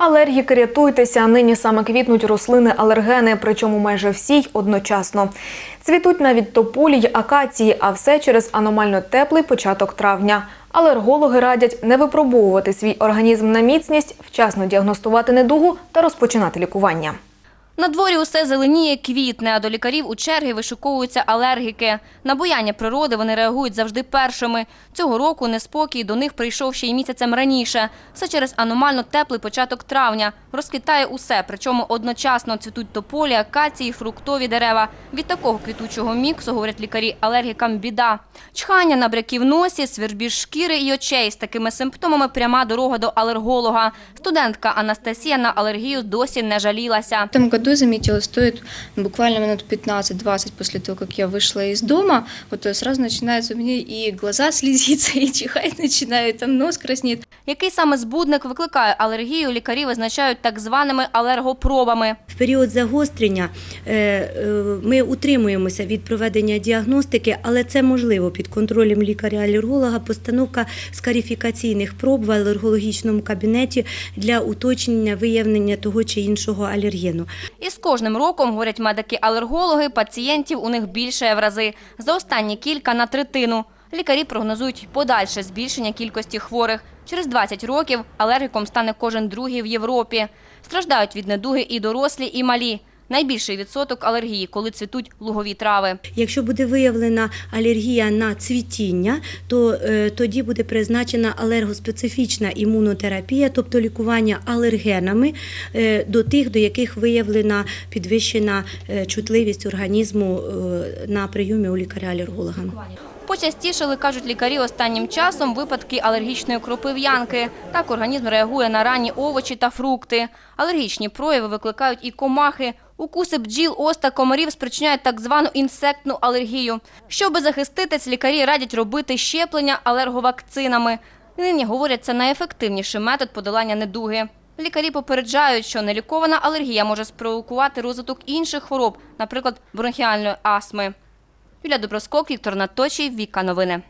Алергіки рятуйтеся. Нині саме квітнуть рослини алергени, причому майже всі й одночасно. Цвітуть навіть тополі й акації, а все через аномально теплий початок травня. Алергологи радять не випробовувати свій організм на міцність, вчасно діагностувати недугу та розпочинати лікування. На дворі усе зеленіє, квітне, а до лікарів у черги вишуковуються алергіки. На бояння природи вони реагують завжди першими. Цього року неспокій до них прийшов ще й місяцем раніше. Все через аномально теплий початок травня. Розквітає усе, причому одночасно цвітуть тополі, акації, фруктові дерева. Від такого квітучого міксу, говорять лікарі, алергікам біда. Чхання, набряки в носі, свербіж шкіри і очей. З такими симптомами пряма дорога до алерголога. Студентка Анастасія на алергію досі не жалілася В этом году заметила, стоит буквально минут 15-20 после того, как я вышла из дома, вот э, сразу начинаются у меня и глаза слезиться, и чихать начинают, там нос краснеет. Який саме збудник викликає алергію, лікарі визначають так званими алергопробами. В період загострення е, е, ми утримуємося від проведення діагностики, але це можливо під контролем лікаря-алерголога, постановка скарифікаційних проб в алергологічному кабінеті для уточнення виявлення того чи іншого алергену. І з кожним роком, говорять медики-алергологи, пацієнтів у них більше в рази. За останні кілька на третину. Лікарі прогнозують подальше збільшення кількості хворих. Через 20 років алергіком стане кожен другий в Європі. Страждають від недуги і дорослі, і малі. Найбільший відсоток алергії, коли цвітуть лугові трави. Якщо буде виявлена алергія на цвітіння, то е, тоді буде призначена алергоспецифічна імунотерапія, тобто лікування алергенами е, до тих, до яких виявлена підвищена е, чутливість організму е, на прийомі у лікаря-алерголога. Почастішали, кажуть лікарі, останнім часом випадки алергічної кропив'янки. Так організм реагує на ранні овочі та фрукти. Алергічні прояви викликають і комахи. Укуси бджіл, ос та комарів спричиняють так звану інсектну алергію. Щоби захиститись, лікарі радять робити щеплення алерговакцинами. Нині говорять, це найефективніший метод подолання недуги. Лікарі попереджають, що нелікована алергія може спровокувати розвиток інших хвороб, наприклад, бронхіальної астми. Юлія Доброскок, Віктор Наточий, Віка Новини.